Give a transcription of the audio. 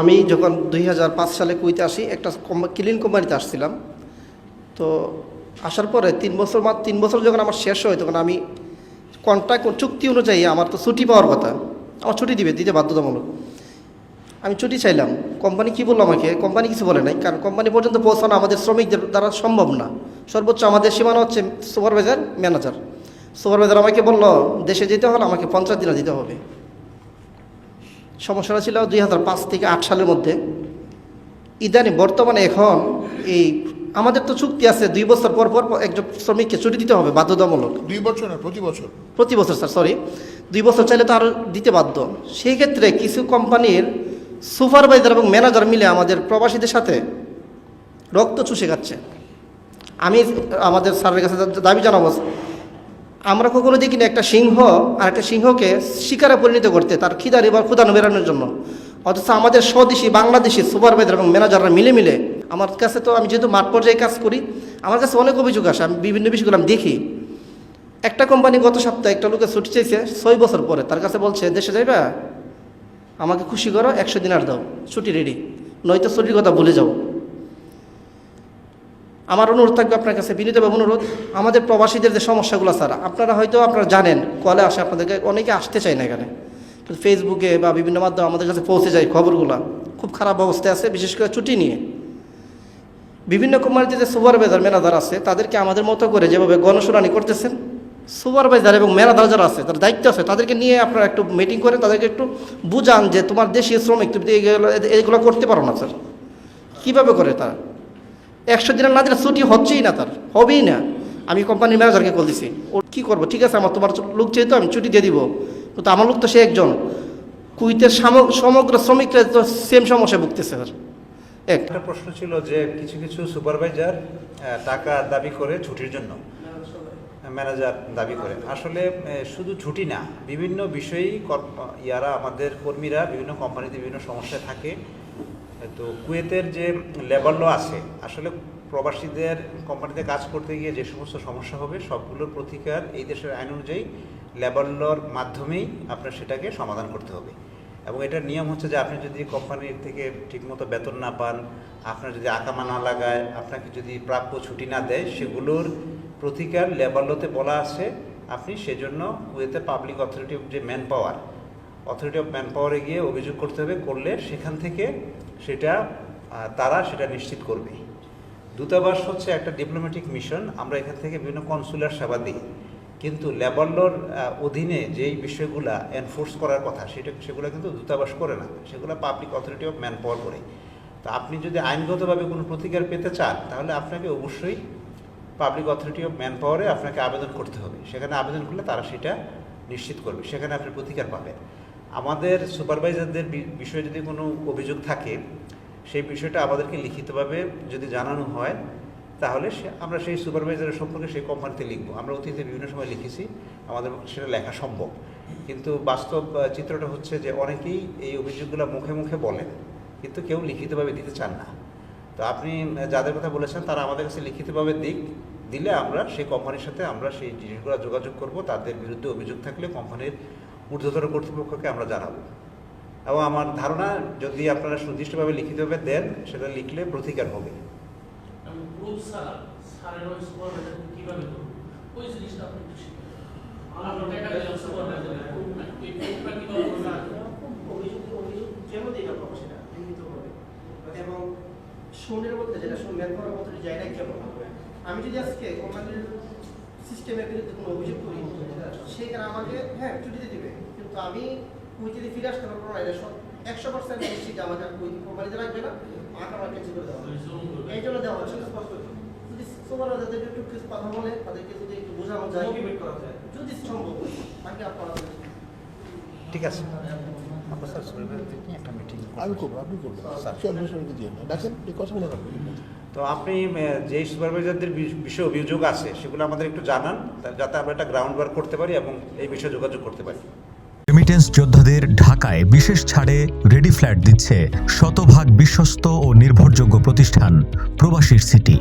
আমি যখন দুই হাজার পাঁচ সালে কুইতে আসি, একটা ক্লিন কোম্পানিতে আসছিলাম। তো আসার পরে তিন বছর মাত্র তিন বছর যখন আমার শেষ হয়, তখন আমি কন্ট্রাক্ট চুক্তি অনুযায়ী আমার তো ছুটি পাওয়ার কথা। আমার ছুটি দিবে, দিতে বাধ্যতামূলক। আমি ছুটি চাইলাম। কোম্পানি কি বলল আমাকে? কোম্পানি কিছু বলে নাই, কারণ কোম্পানি পর্যন্ত পৌঁছানো আমাদের শ্রমিকদের দ্বারা সম্ভব না। সর্বোচ্চ আমাদের সীমানা হচ্ছে সুপারভাইজার, ম্যানেজার। সুপারভাইজার আমাকে বলল, দেশে যেতে হলে আমাকে পঞ্চাশ দিনে দিতে হবে। সমস্যাটা ছিল দুই হাজার পাঁচ থেকে আট সালের মধ্যে। ইদানি বর্তমানে এখন এই আমাদের তো চুক্তি আছে দুই বছর পর পর একজন শ্রমিককে ছুটি দিতে হবে বাধ্যতামূলক। দুই বছর না প্রতি বছর? প্রতি বছর স্যার সরি দুই বছর চাইলে তো আরও দিতে বাধ্য। সেই ক্ষেত্রে কিছু কোম্পানির সুপারভাইজার এবং ম্যানেজার মিলে আমাদের প্রবাসীদের সাথে রক্ত চুষে খাচ্ছে। আমি আমাদের স্যারের কাছে দাবি জানাব আমরা কখনো দেখি না একটা সিংহ আর একটা সিংহকে শিকারে পরিণত করতে, তার খিদারি বা ক্ষুদানো বেরানোর জন্য। অথচ আমাদের স্বদেশি বাংলাদেশি সুপারভাইজার এবং ম্যানেজাররা মিলে মিলে আমার কাছে তো আমি যেহেতু মাঠ পর্যায়ে কাজ করি, আমার কাছে অনেক অভিযোগ আসে, আমি বিভিন্ন বিষয়গুলো আমি দেখি। একটা কোম্পানি গত সপ্তাহে একটা লোকে ছুটি চাইছে ছয় বছর পরে, তার কাছে বলছে, দেশে যাইবা? আমাকে খুশি করো, একশো দিন আর দাও, ছুটি রেডি নয়তো ছুটির কথা ভুলে যাও। আমার অনুরোধ থাকবে আপনার কাছে বিনীতভাবে অনুরোধ, আমাদের প্রবাসীদের যে সমস্যাগুলো স্যার, আপনারা হয়তো আপনারা জানেন, কলে আসে আপনাদেরকে, অনেকে আসতে চায় না এখানে। কিন্তু ফেসবুকে বা বিভিন্ন মাধ্যমে আমাদের কাছে পৌঁছে যায় খবরগুলো। খুব খারাপ অবস্থায় আছে, বিশেষ করে ছুটি নিয়ে। বিভিন্ন কোম্পানিতে যে সুপারভাইজার, ম্যানেজার আছে, তাদেরকে আমাদের মতো করে যেভাবে গণশুনানি করতেছেন, সুপারভাইজার এবং ম্যানেজার যারা আছে তার দায়িত্ব আছে। তাদেরকে নিয়ে আপনারা একটু মিটিং করে তাদেরকে একটু বুঝান যে তোমার দেশীয় শ্রমিক, তুমি এগুলো করতে পারো না, স্যার। কীভাবে করে তারা? একশো দিনের না দিলে ছুটি হচ্ছেই না তার, হবেই না। আমি কোম্পানির ম্যানেজারকে কল দিছি। ও কী করব? ঠিক আছে, আমার তোমার লোক যেহেতু আমি ছুটি দিয়ে দিব, কিন্তু আমার লোক তো সে একজন। কুইতের সমগ্র শ্রমিকরা তো সেম সমস্যায় ভুগতেছে স্যার এক। একটা প্রশ্ন ছিল যে কিছু কিছু সুপারভাইজার টাকা দাবি করে ছুটির জন্য। ম্যানেজার দাবি করে। আসলে শুধু ছুটি না, বিভিন্ন বিষয়েই ইয়ারা, আমাদের কর্মীরা বিভিন্ন কোম্পানিতে বিভিন্ন সমস্যায় থাকে। তো কুয়েতের যে লেবার ল আছে, আসলে প্রবাসীদের কোম্পানিতে কাজ করতে গিয়ে যে সমস্ত সমস্যা হবে, সবগুলোর প্রতিকার এই দেশের আইন অনুযায়ী লেবার লর মাধ্যমেই আপনার সেটাকে সমাধান করতে হবে। এবং এটার নিয়ম হচ্ছে যে আপনি যদি কোম্পানির থেকে ঠিকমতো বেতন না পান, আপনার যদি আকামা না লাগায়, আপনাকে যদি প্রাপ্য ছুটি না দেয়, সেগুলোর প্রতিকার লেবার লতে বলা আছে। আপনি সেজন্য কুয়েতে পাবলিক অথরিটি যে ম্যান পাওয়ার অথরিটি অফ ম্যান পাওয়ারে গিয়ে অভিযোগ করতে হবে, করলে সেখান থেকে সেটা তারা সেটা নিশ্চিত করবে। দূতাবাস হচ্ছে একটা ডিপ্লোম্যাটিক মিশন আমরা এখান থেকে বিভিন্ন কনসুলার সেবা দিই। কিন্তু লেবার লর অধীনে যেই বিষয়গুলা এনফোর্স করার কথা, সেটা, সেগুলো কিন্তু দূতাবাস করে না। সেগুলো public authority of manpower করে। তো আপনি যদি আইনগতভাবে কোনো প্রতিকার পেতে চান, তাহলে আপনাকে অবশ্যই পাবলিক অথরিটি অফ ম্যান পাওয়ারে আপনাকে আবেদন করতে হবে। সেখানে আবেদন করলে তারা সেটা নিশ্চিত করবে। সেখানে আপনি প্রতিকার পাবেন। আমাদের সুপারভাইজারদের বিষয়ে যদি কোনো অভিযোগ থাকে, সেই বিষয়টা আমাদেরকে লিখিতভাবে যদি জানানো হয়, তাহলে সে, আমরা সেই সুপারভাইজারের সম্পর্কে সেই কোম্পানিতে লিখব। আমরা অতীতে বিভিন্ন সময় লিখেছি, আমাদের সেটা লেখা সম্ভব। কিন্তু বাস্তব চিত্রটা হচ্ছে যে অনেকেই এই অভিযোগগুলো মুখে মুখে বলেন, কিন্তু কেউ লিখিতভাবে দিতে চান না। তো আপনি যাদের কথা বলেছেন, তারা আমাদের কাছে লিখিতভাবে দিক, দিলে আমরা সেই কোম্পানির সাথে আমরা সেই জিনিসগুলো যোগাযোগ করব। তাদের বিরুদ্ধে অভিযোগ থাকলে কোম্পানির ঊর্ধ্বতর কর্তৃপক্ষকে আমরা জানাব। এবং আমার ধারণা যদি আপনারা সুনির্দিষ্টভাবে লিখিতভাবে দেন সেটা লিখলে প্রতিকার হবে। আমি প্রুফ ছাড়া স্যারের ওই সুপারভাইজার কীভাবে করব ওই জিনিসটা আপনি একটু শিখেন। আমরা টাকা দিলাম সুপারভাইজারের প্রুফ নাই এই প্রুফটা কীভাবে করব খুব অভিযোগ অভিযোগ কেন দিই না প্রবাসীরা লিখিতভাবে। এবং শূন্যের মধ্যে যেটা শূন্য ম্যান করার মধ্যে জায়গায় কেন আমি যদি আজকে কোম্পানির সিস্টেমের বিরুদ্ধে কোনো অভিযোগ করি সেখানে আমাকে হ্যাঁ ছুটি দিয়ে দিবে কিন্তু আমি কুইতে ফিরে আসতে পারব না এটা সব একশো পার্সেন্ট নিশ্চিত আমাকে আর কুইতি কোম্পানিতে রাখবে না আমাকে আমার ক্যান্সেল করে দেওয়া এই জন্য দেওয়া হচ্ছে স্পষ্ট যদি সবার যাদের একটু কিছু কথা বলে তাদেরকে যদি একটু বোঝানো যায় করা যায় যদি সম্ভব হয়, তাকে আপনারা ঠিক আছে আমি করব আপনি করবেন সর্বসরকে দিয়ে দেখেন এই কথা মনে রাখবেন তো আপনি যে সুপারভাইজারদের বিষয়ে অভিযোগ আছে, সেগুলো আমাদের একটু জানান যাতে আমরা একটা গ্রাউন্ড ওয়ার্ক করতে পারি এবং এই বিষয়ে যোগাযোগ করতে পারি। রেমিটেন্স যোদ্ধাদের ঢাকায় বিশেষ ছাড়ে রেডি ফ্ল্যাট দিচ্ছে শতভাগ বিশ্বস্ত ও নির্ভরযোগ্য প্রতিষ্ঠান, প্রবাসীর সিটি